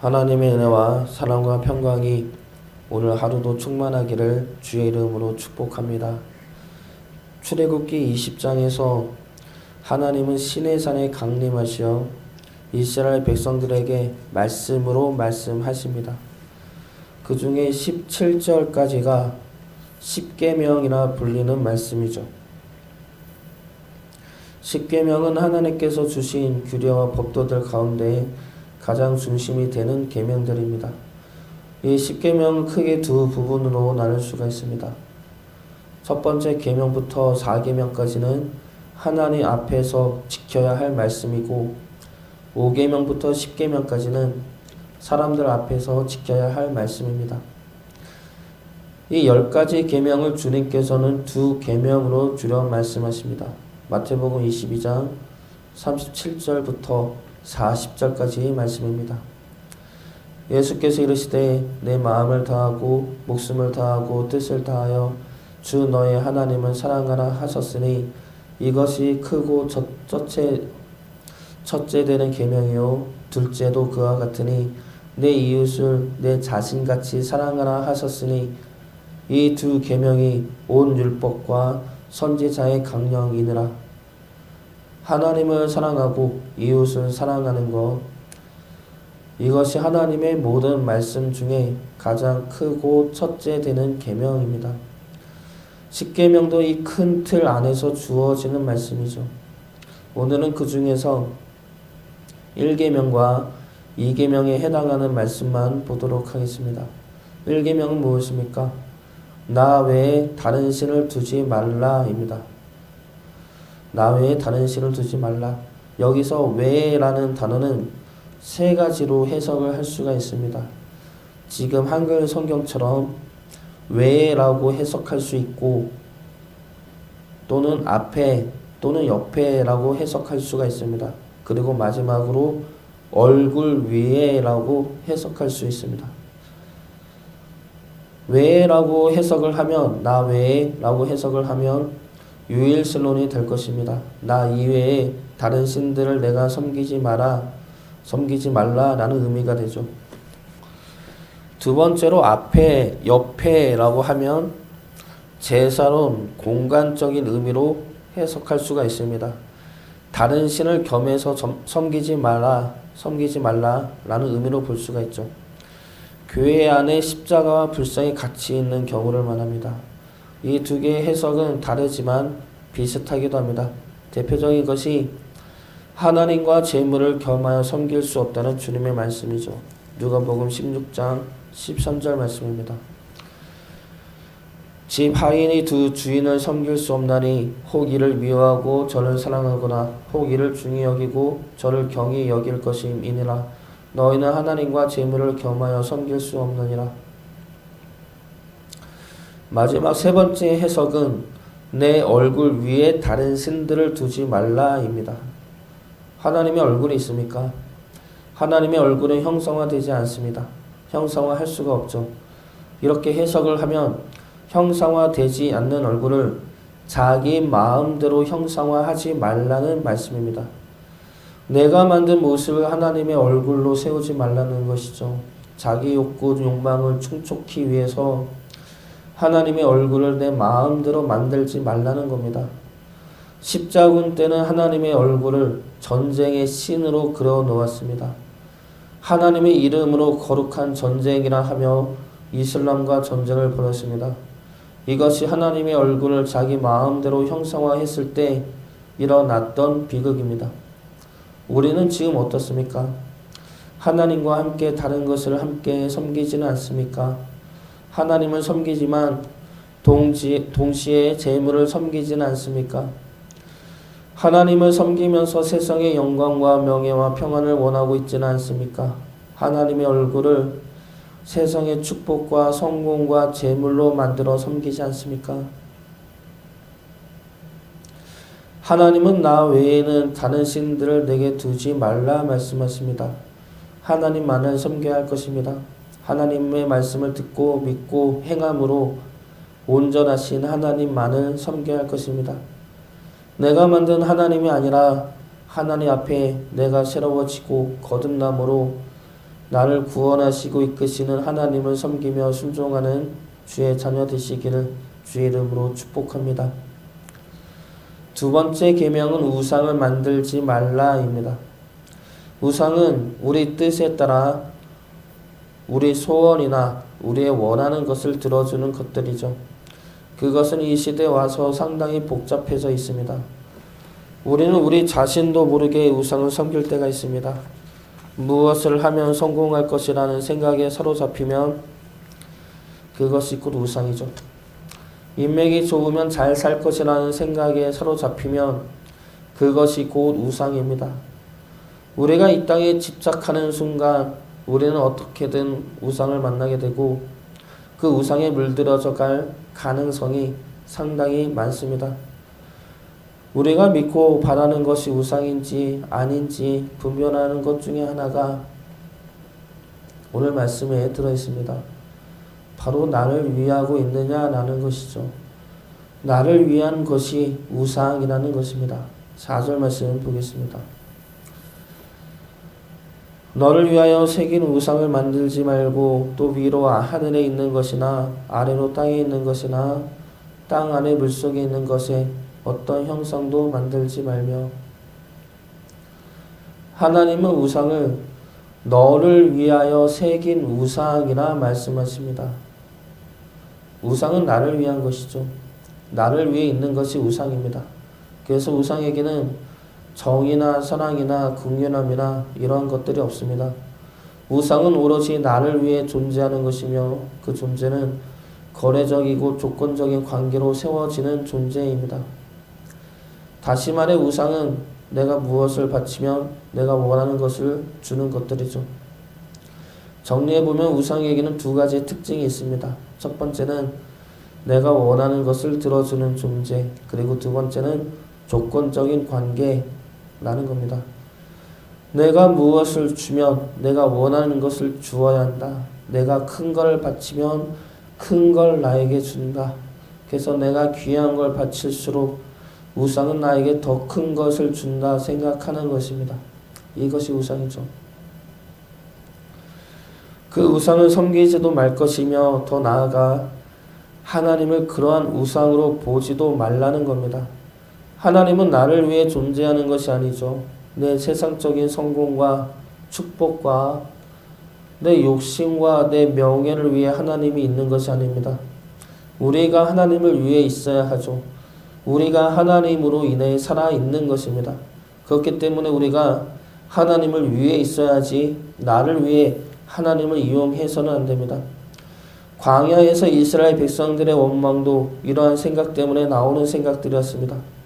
하나님의 은혜와 사랑과 평강이 오늘 하루도 충만하기를 주의 이름으로 축복합니다. 출애굽기 20장에서 하나님은 시내산에 강림하시어 이스라엘 백성들에게 말씀으로 말씀하십니다. 그 중에 17절까지가 십계명이라 불리는 말씀이죠. 십계명은 하나님께서 주신 규례와 법도들 가운데 가장 중심이 되는 계명들입니다. 이 십계명은 크게 두 부분으로 나눌 수가 있습니다. 첫 번째 계명부터 4계명까지는 하나님 앞에서 지켜야 할 말씀이고 5계명부터 10계명까지는 사람들 앞에서 지켜야 할 말씀입니다. 이열 가지 계명을 주님께서는 두 계명으로 줄여 말씀하십니다. 마태복음 22장 37절부터 40절까지의 말씀입니다. 예수께서 이르시되 내 마음을 다하고 목숨을 다하고 뜻을 다하여 주 너의 하나님을 사랑하라 하셨으니 이것이 크고 첫, 첫째 첫째 되는 계명이요 둘째도 그와 같으니 내 이웃을 내 자신같이 사랑하라 하셨으니 이 두 계명이 온 율법과 선지자의 강령이니라 하나님을 사랑하고 이웃을 사랑하는 것 이것이 하나님의 모든 말씀 중에 가장 크고 첫째 되는 계명입니다. 십계명도 이 큰 틀 안에서 주어지는 말씀이죠. 오늘은 그 중에서 1계명과 2계명에 해당하는 말씀만 보도록 하겠습니다. 1계명은 무엇입니까? 나 외에 다른 신을 두지 말라입니다. 나 외에 다른 신을 두지 말라. 여기서 외라는 단어는 세 가지로 해석을 할 수가 있습니다. 지금 한글 성경처럼 외라고 해석할 수 있고 또는 앞에 또는 옆에라고 해석할 수가 있습니다. 그리고 마지막으로 얼굴 위에라고 해석할 수 있습니다. 외라고 해석을 하면 나 외라고 해석을 하면 유일신론이 될 것입니다. 나 이외에 다른 신들을 내가 섬기지 마라, 섬기지 말라라는 의미가 되죠. 두 번째로 앞에, 옆에라고 하면 제사론, 공간적인 의미로 해석할 수가 있습니다. 다른 신을 겸해서 섬기지 마라, 섬기지 말라라는 의미로 볼 수가 있죠. 교회 안에 십자가와 불상이 같이 있는 경우를 말합니다. 이 두 개의 해석은 다르지만 비슷하기도 합니다. 대표적인 것이 하나님과 재물을 겸하여 섬길 수 없다는 주님의 말씀이죠. 누가복음 16장 13절 말씀입니다. 집 하인이 두 주인을 섬길 수 없나니 혹 이를 미워하고 저를 사랑하거나 혹 이를 중히 여기고 저를 경히 여길 것임이니라 너희는 하나님과 재물을 겸하여 섬길 수 없느니라 마지막 세 번째 해석은 내 얼굴 위에 다른 신들을 두지 말라입니다. 하나님의 얼굴이 있습니까? 하나님의 얼굴은 형상화되지 않습니다. 형상화할 수가 없죠. 이렇게 해석을 하면 형상화되지 않는 얼굴을 자기 마음대로 형상화하지 말라는 말씀입니다. 내가 만든 모습을 하나님의 얼굴로 세우지 말라는 것이죠. 자기 욕구, 욕망을 충족히 위해서 하나님의 얼굴을 내 마음대로 만들지 말라는 겁니다. 십자군 때는 하나님의 얼굴을 전쟁의 신으로 그려 놓았습니다. 하나님의 이름으로 거룩한 전쟁이라 하며 이슬람과 전쟁을 벌였습니다. 이것이 하나님의 얼굴을 자기 마음대로 형상화했을 때 일어났던 비극입니다. 우리는 지금 어떻습니까? 하나님과 함께 다른 것을 함께 섬기지는 않습니까? 하나님을 섬기지만 동지, 동시에 재물을 섬기지는 않습니까? 하나님을 섬기면서 세상의 영광과 명예와 평안을 원하고 있지는 않습니까? 하나님의 얼굴을 세상의 축복과 성공과 재물로 만들어 섬기지 않습니까? 하나님은 나 외에는 다른 신들을 내게 두지 말라 말씀하십니다. 하나님만을 섬겨야 할 것입니다. 하나님의 말씀을 듣고 믿고 행함으로 온전하신 하나님만을 섬겨야 할 것입니다. 내가 만든 하나님이 아니라 하나님 앞에 내가 새로워지고 거듭남으로 나를 구원하시고 이끄시는 하나님을 섬기며 순종하는 주의 자녀 되시기를 주의 이름으로 축복합니다. 두 번째 계명은 우상을 만들지 말라입니다. 우상은 우리 뜻에 따라 우리 소원이나 우리의 원하는 것을 들어주는 것들이죠. 그것은 이 시대에 와서 상당히 복잡해져 있습니다. 우리는 우리 자신도 모르게 우상을 섬길 때가 있습니다. 무엇을 하면 성공할 것이라는 생각에 사로잡히면 그것이 곧 우상이죠. 인맥이 좋으면 잘 살 것이라는 생각에 사로잡히면 그것이 곧 우상입니다. 우리가 이 땅에 집착하는 순간 우리는 어떻게든 우상을 만나게 되고 그 우상에 물들어져 갈 가능성이 상당히 많습니다. 우리가 믿고 바라는 것이 우상인지 아닌지 분별하는 것 중에 하나가 오늘 말씀에 들어 있습니다. 바로 나를 위하고 있느냐라는 것이죠. 나를 위한 것이 우상이라는 것입니다. 4절 말씀 보겠습니다. 너를 위하여 새긴 우상을 만들지 말고 또 위로 하늘에 있는 것이나 아래로 땅에 있는 것이나 땅 아래 물속에 있는 것에 어떤 형상도 만들지 말며 하나님은 우상을 너를 위하여 새긴 우상이라 말씀하십니다. 우상은 나를 위한 것이죠. 나를 위해 있는 것이 우상입니다. 그래서 우상에게는 정의나 사랑이나 긍휼함이나 이러한 것들이 없습니다. 우상은 오로지 나를 위해 존재하는 것이며 그 존재는 거래적이고 조건적인 관계로 세워지는 존재입니다. 다시 말해 우상은 내가 무엇을 바치면 내가 원하는 것을 주는 것들이죠. 정리해보면 우상에게는 두 가지 특징이 있습니다. 첫 번째는 내가 원하는 것을 들어주는 존재, 그리고 두 번째는 조건적인 관계 라는 겁니다. 내가 무엇을 주면 내가 원하는 것을 주어야 한다. 내가 큰 걸 바치면 큰 걸 나에게 준다. 그래서 내가 귀한 걸 바칠수록 우상은 나에게 더 큰 것을 준다 생각하는 것입니다. 이것이 우상이죠. 그 우상을 섬기지도 말 것이며 더 나아가 하나님을 그러한 우상으로 보지도 말라는 겁니다. 하나님은 나를 위해 존재하는 것이 아니죠. 내 세상적인 성공과 축복과 내 욕심과 내 명예를 위해 하나님이 있는 것이 아닙니다. 우리가 하나님을 위해 있어야 하죠. 우리가 하나님으로 인해 살아 있는 것입니다. 그렇기 때문에 우리가 하나님을 위해 있어야지 나를 위해 하나님을 이용해서는 안 됩니다. 광야에서 이스라엘 백성들의 원망도 이러한 생각 때문에 나오는 생각들이었습니다.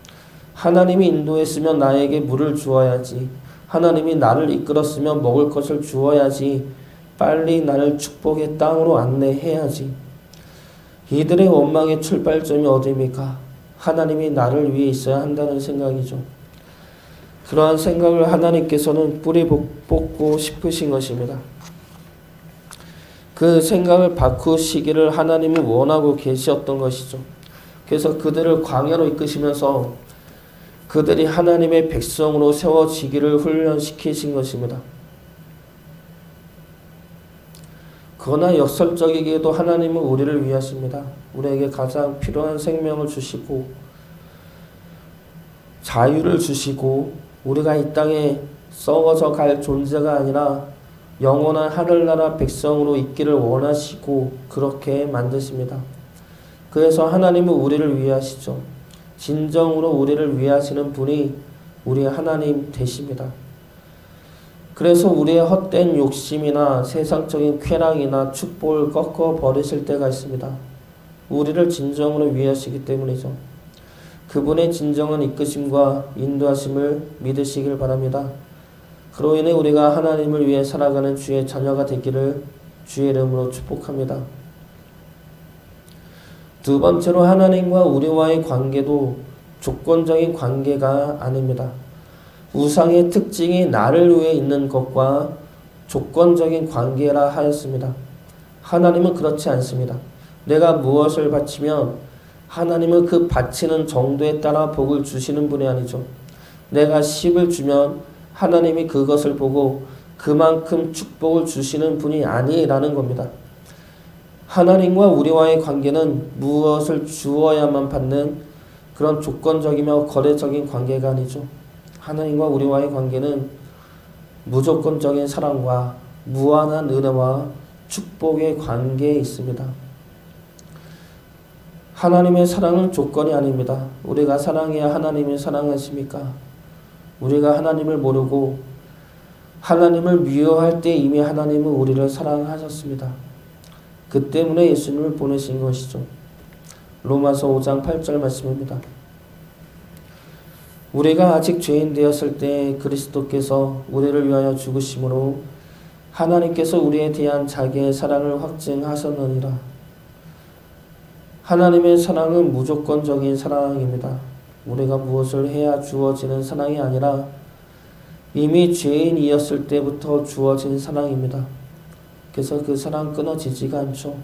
하나님이 인도했으면 나에게 물을 주어야지. 하나님이 나를 이끌었으면 먹을 것을 주어야지. 빨리 나를 축복의 땅으로 안내해야지. 이들의 원망의 출발점이 어디입니까? 하나님이 나를 위해 있어야 한다는 생각이죠. 그러한 생각을 하나님께서는 뿌리 뽑고 싶으신 것입니다. 그 생각을 바꾸시기를 하나님이 원하고 계셨던 것이죠. 그래서 그들을 광야로 이끄시면서 그들이 하나님의 백성으로 세워지기를 훈련시키신 것입니다. 그러나 역설적이게도 하나님은 우리를 위하십니다. 우리에게 가장 필요한 생명을 주시고 자유를 주시고 우리가 이 땅에 썩어져 갈 존재가 아니라 영원한 하늘나라 백성으로 있기를 원하시고 그렇게 만드십니다. 그래서 하나님은 우리를 위하시죠. 진정으로 우리를 위하시는 분이 우리 하나님 되십니다. 그래서 우리의 헛된 욕심이나 세상적인 쾌락이나 축복을 꺾어 버리실 때가 있습니다. 우리를 진정으로 위하시기 때문이죠. 그분의 진정한 이끄심과 인도하심을 믿으시길 바랍니다. 그로 인해 우리가 하나님을 위해 살아가는 주의 자녀가 되기를 주의 이름으로 축복합니다. 두 번째로 하나님과 우리와의 관계도 조건적인 관계가 아닙니다. 우상의 특징이 나를 위해 있는 것과 조건적인 관계라 하였습니다. 하나님은 그렇지 않습니다. 내가 무엇을 바치면 하나님은 그 바치는 정도에 따라 복을 주시는 분이 아니죠. 내가 10을 주면 하나님이 그것을 보고 그만큼 축복을 주시는 분이 아니라는 겁니다. 하나님과 우리와의 관계는 무엇을 주어야만 받는 그런 조건적이며 거래적인 관계가 아니죠. 하나님과 우리와의 관계는 무조건적인 사랑과 무한한 은혜와 축복의 관계에 있습니다. 하나님의 사랑은 조건이 아닙니다. 우리가 사랑해야 하나님이 사랑하십니까? 우리가 하나님을 모르고 하나님을 미워할 때 이미 하나님은 우리를 사랑하셨습니다. 그 때문에 예수님을 보내신 것이죠. 로마서 5장 8절 말씀입니다. 우리가 아직 죄인 되었을 때 그리스도께서 우리를 위하여 죽으심으로 하나님께서 우리에 대한 자기의 사랑을 확증하셨느니라. 하나님의 사랑은 무조건적인 사랑입니다. 우리가 무엇을 해야 주어지는 사랑이 아니라 이미 죄인이었을 때부터 주어진 사랑입니다. 그래서 그 사랑 끊어지지가 않죠.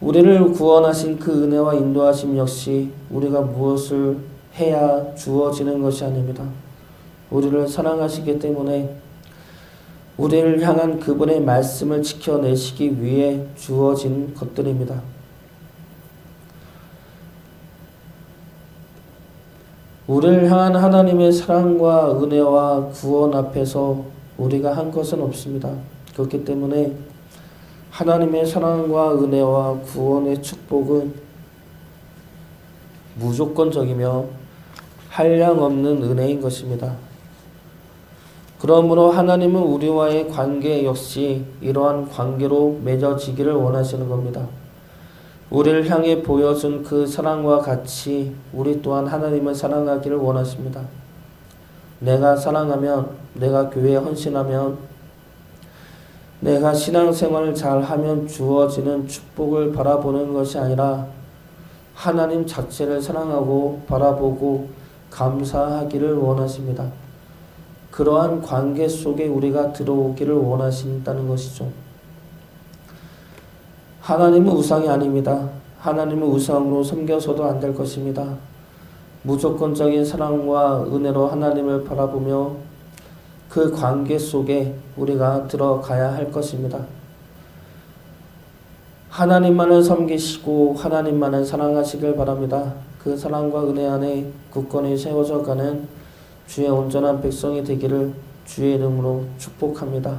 우리를 구원하신 그 은혜와 인도하심 역시 우리가 무엇을 해야 주어지는 것이 아닙니다. 우리를 사랑하시기 때문에 우리를 향한 그분의 말씀을 지켜내시기 위해 주어진 것들입니다. 우리를 향한 하나님의 사랑과 은혜와 구원 앞에서 우리가 한 것은 없습니다. 그렇기 때문에 하나님의 사랑과 은혜와 구원의 축복은 무조건적이며 한량 없는 은혜인 것입니다. 그러므로 하나님은 우리와의 관계 역시 이러한 관계로 맺어지기를 원하시는 겁니다. 우리를 향해 보여준 그 사랑과 같이 우리 또한 하나님을 사랑하기를 원하십니다. 내가 사랑하면, 내가 교회에 헌신하면, 내가 신앙생활을 잘하면 주어지는 축복을 바라보는 것이 아니라 하나님 자체를 사랑하고 바라보고 감사하기를 원하십니다. 그러한 관계 속에 우리가 들어오기를 원하신다는 것이죠. 하나님은 우상이 아닙니다. 하나님은 우상으로 섬겨서도 안 될 것입니다. 무조건적인 사랑과 은혜로 하나님을 바라보며 그 관계 속에 우리가 들어가야 할 것입니다. 하나님만을 섬기시고 하나님만을 사랑하시길 바랍니다. 그 사랑과 은혜 안에 굳건히 세워져 가는 주의 온전한 백성이 되기를 주의 이름으로 축복합니다.